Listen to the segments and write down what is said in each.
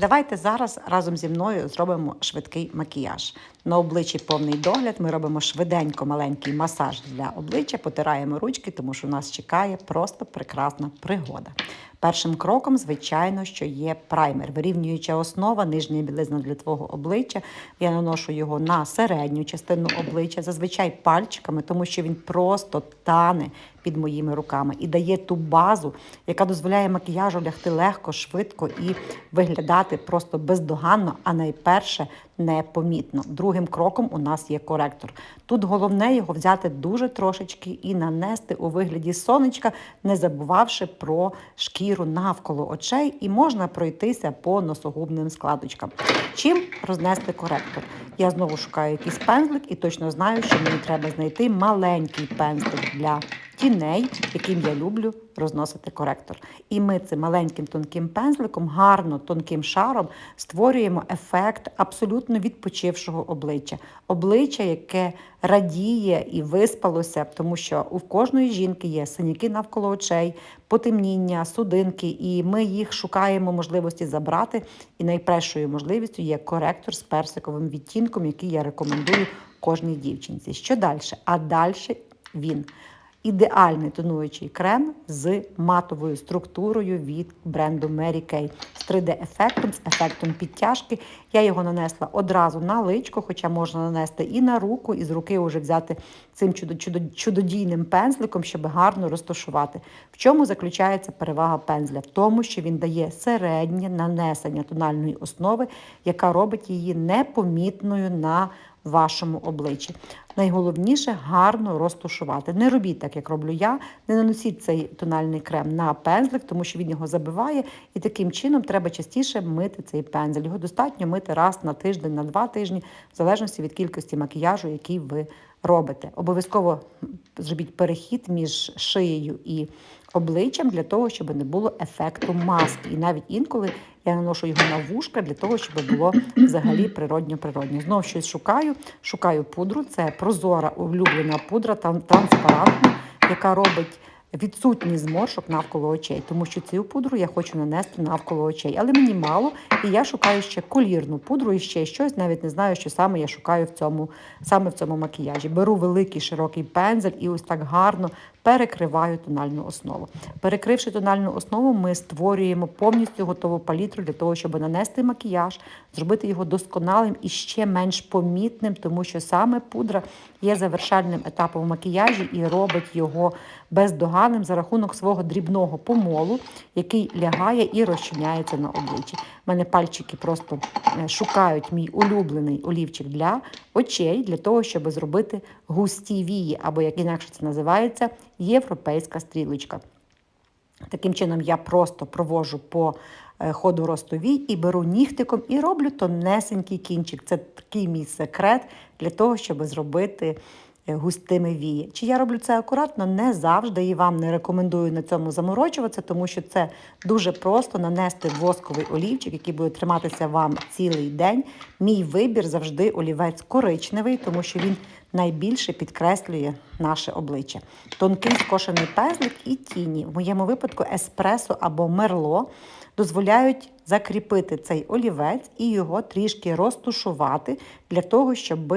Давайте зараз разом зі мною зробимо швидкий макіяж. На обличчі повний догляд. Ми робимо швиденько маленький масаж для обличчя, потираємо ручки, тому що нас чекає просто прекрасна пригода. Першим кроком, звичайно, що є праймер, вирівнююча основа, нижня білизна для твого обличчя. Я наношу його на середню частину обличчя, зазвичай пальчиками, тому що він просто тане під моїми руками і дає ту базу, яка дозволяє макіяжу лягти легко, швидко і виглядати просто бездоганно, а найперше непомітно. Другим кроком у нас є коректор. Тут головне його взяти дуже трошечки і нанести у вигляді сонечка, не забувавши про шкіру навколо очей, і можна пройтися по носогубним складочкам. Чим рознести коректор? Я знову шукаю якийсь пензлик і точно знаю, що мені треба знайти маленький пензлик для тіней, яким я люблю розносити коректор. І ми цим маленьким тонким пензликом, гарно тонким шаром створюємо ефект абсолютно відпочившого обличчя. Обличчя, яке радіє і виспалося, тому що у кожної жінки є синяки навколо очей, потемніння, судинки, і ми їх шукаємо можливості забрати. І найпершою можливістю є коректор з персиковим відтінком, який я рекомендую кожній дівчинці. Що далі? А далі він ідеальний тонуючий крем з матовою структурою від бренду Mary Kay з 3D-ефектом, з ефектом підтяжки. Я його нанесла одразу на личко, хоча можна нанести і на руку, і з руки вже взяти цим чудо, чудо, чудодійним пензликом, щоб гарно розташувати. В чому заключається перевага пензля? В тому, що він дає середнє нанесення тональної основи, яка робить її непомітною на вашому обличчі. Найголовніше гарно розтушувати. Не робіть так, як роблю я. Не наносіть цей тональний крем на пензлик, тому що він його забиває, і таким чином треба частіше мити цей пензель. Його достатньо мити раз на тиждень, на два тижні, в залежності від кількості макіяжу, який ви робите. Обов'язково зробіть перехід між шиєю і обличчям для того, щоб не було ефекту маски. І навіть інколи я наношу його на вушка для того, щоб було взагалі природньо-природньо. Знову щось шукаю, шукаю пудру. Це прозора улюблена пудра, там транспарантна, яка робить. Відсутність зморшок навколо очей, тому що цю пудру я хочу нанести навколо очей, але мені мало, і я шукаю ще колірну пудру і ще щось. Навіть не знаю, що саме я шукаю в цьому саме в цьому макіяжі. Беру великий широкий пензель і ось так гарно перекриваю тональну основу. Перекривши тональну основу, ми створюємо повністю готову палітру для того, щоб нанести макіяж, зробити його досконалим і ще менш помітним, тому що саме пудра є завершальним етапом макіяжі і робить його бездоганним за рахунок свого дрібного помолу, який лягає і розчиняється на обличчі. У мене пальчики просто е, шукають мій улюблений олівчик для очей, для того, щоб зробити густі вії, або як інакше це називається, європейська стрілочка. Таким чином, я просто провожу по е, ходу росту вій і беру нігтиком і роблю тонесенький кінчик. Це такий мій секрет для того, щоб зробити густими вії. Чи я роблю це акуратно? Не завжди і вам не рекомендую на цьому заморочуватися, тому що це дуже просто нанести восковий олівчик, який буде триматися вам цілий день. Мій вибір завжди олівець коричневий, тому що він найбільше підкреслює наше обличчя. Тонкий скошений пезлик і тіні, в моєму випадку еспресо або мерло, дозволяють закріпити цей олівець і його трішки розтушувати для того, щоб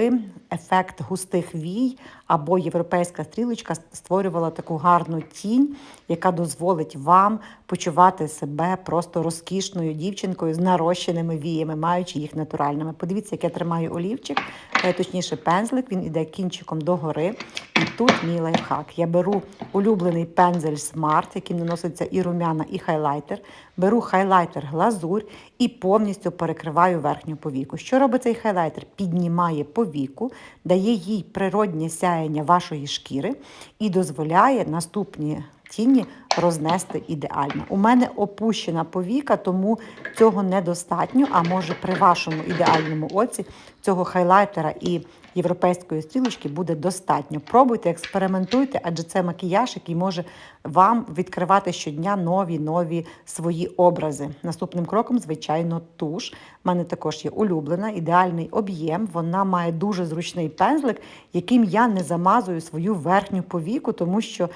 ефект густих вій або європейська стрілочка створювала таку гарну тінь, яка дозволить вам почувати себе просто розкішною дівчинкою з нарощеними віями, маючи їх натуральними. Подивіться, як я тримаю олівчик, е, точніше, пензлик, він іде кінчиком догори. І тут мій лайфхак. Я беру улюблений пензель Smart, яким наноситься і румяна, і хайлайтер. Беру хайлайтер глазурь і повністю перекриваю верхню повіку. Що робить цей хайлайтер? Піднімає повіку, дає їй природнє сяєння вашої шкіри і дозволяє наступні тіні рознести ідеально. У мене опущена повіка, тому цього недостатньо. А може при вашому ідеальному оці цього хайлайтера і європейської стрілочки буде достатньо. Пробуйте, експериментуйте, адже це макіяж, який може вам відкривати щодня нові нові свої образи. Наступним кроком, звичайно, туш. У мене також є улюблена, ідеальний об'єм. Вона має дуже зручний пензлик, яким я не замазую свою верхню повіку, тому що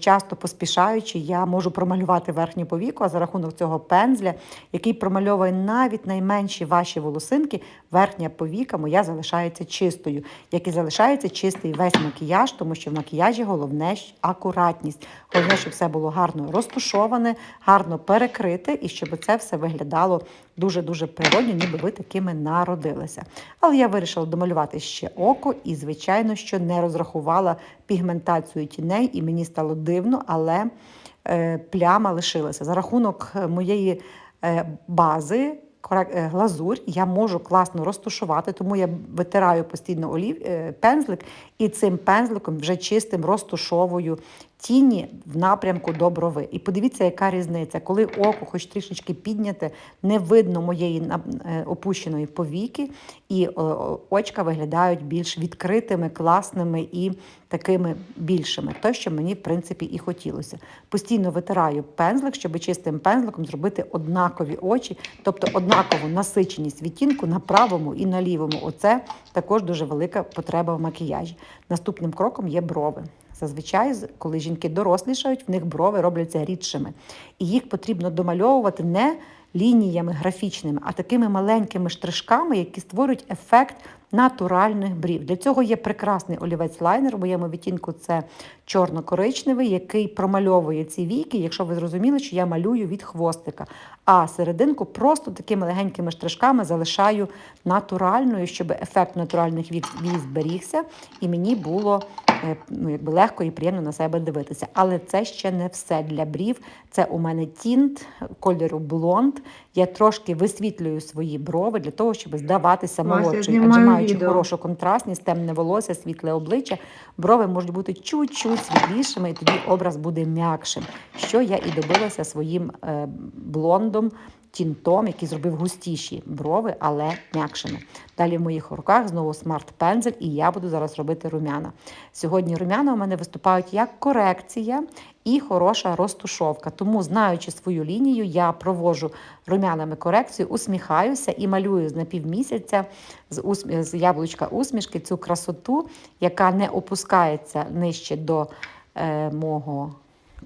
часто поспішаючи, я можу промалювати верхню повіку, а за рахунок цього пензля, який промальовує навіть найменші ваші волосинки, верхня повіка моя залишається чистою, як і залишається чистий весь макіяж, тому що в макіяжі головне акуратність. Головне, щоб все було гарно розтушоване, гарно перекрите, і щоб це все виглядало дуже-дуже природньо, ніби ви такими народилися. Але я вирішила домалювати ще око і, звичайно, що не розрахувала пігментацію тіней, і мені стало дивно, але е, пляма лишилася. За рахунок е, моєї е, бази. Глазурь я можу класно розтушувати, тому я витираю постійно олів, пензлик і цим пензликом вже чистим розтушовую тіні в напрямку до брови. І подивіться, яка різниця. Коли око хоч трішечки підняте, не видно моєї е, опущеної повіки, і е, очка виглядають більш відкритими, класними і такими більшими. Те, що мені, в принципі, і хотілося. Постійно витираю пензлик, щоб чистим пензликом зробити однакові очі, тобто однакову насиченість відтінку на правому і на лівому. Оце також дуже велика потреба в макіяжі. Наступним кроком є брови. Зазвичай, коли жінки дорослішають, в них брови робляться рідшими. І їх потрібно домальовувати не лініями графічними, а такими маленькими штришками, які створюють ефект натуральних брів. Для цього є прекрасний олівець лайнер. У моєму відтінку це чорно-коричневий, який промальовує ці віки, якщо ви зрозуміли, що я малюю від хвостика. А серединку просто такими легенькими штришками залишаю натуральною, щоб ефект натуральних вік зберігся, і мені було ну, якби легко і приємно на себе дивитися. Але це ще не все для брів. Це у мене тінт кольору блонд. Я трошки висвітлюю свої брови для того, щоб здаватися молодшою. Адже маючи відео. хорошу контрастність, темне волосся, світле обличчя, брови можуть бути чуть-чуть світлішими, і тоді образ буде м'якшим. Що я і добилася своїм е, блондом. Тінтом, який зробив густіші брови, але м'якшими. Далі в моїх руках знову смарт-пензель, і я буду зараз робити румяна. Сьогодні румяна у мене виступають як корекція і хороша розтушовка. Тому, знаючи свою лінію, я провожу румянами корекцію, усміхаюся і малюю з напівмісяця з, усмі... з яблучка усмішки цю красоту, яка не опускається нижче до е, мого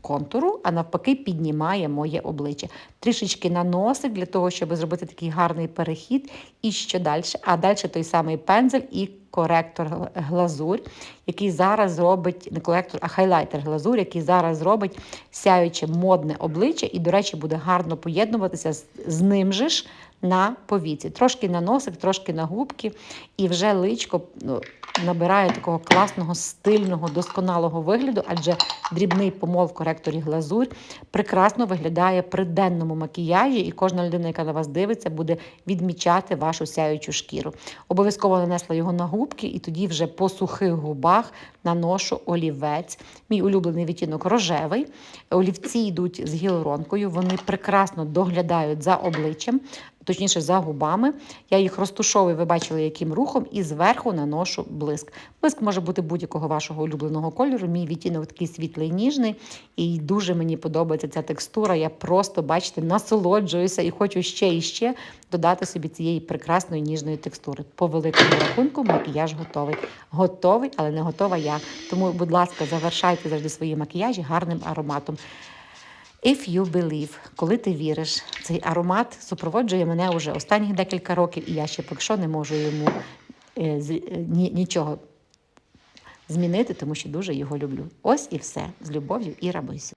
контуру, а навпаки, піднімає моє обличчя. Трішечки на носик для того, щоб зробити такий гарний перехід. І що далі? А далі той самий пензель і коректор глазурь, який зараз зробить не коректор, а хайлайтер глазурь, який зараз зробить сяюче модне обличчя, і, до речі, буде гарно поєднуватися з ним же ж на повіці. Трошки на носик, трошки на губки, і вже личко ну, набирає такого класного, стильного, досконалого вигляду, адже дрібний помол в коректорі глазурь прекрасно виглядає при денному макіяжі, і кожна людина, яка на вас дивиться, буде відмічати вашу сяючу шкіру. Обов'язково нанесла його на губки, і тоді вже по сухих губах наношу олівець. Мій улюблений відтінок рожевий. Олівці йдуть з гіалуронкою, вони прекрасно доглядають за обличчям. Точніше, за губами. Я їх розтушовую, ви бачили, яким рухом, і зверху наношу блиск. Блиск може бути будь-якого вашого улюбленого кольору. Мій відтінок такий світлий, ніжний, і дуже мені подобається ця текстура. Я просто, бачите, насолоджуюся і хочу ще і ще додати собі цієї прекрасної ніжної текстури. По великому рахунку макіяж готовий. Готовий, але не готова я. Тому, будь ласка, завершайте завжди свої макіяжі гарним ароматом. If you believe, коли ти віриш, цей аромат супроводжує мене вже останні декілька років, і я ще поки що не можу йому е, з- е, ні, нічого змінити, тому що дуже його люблю. Ось і все з любов'ю і рабисю.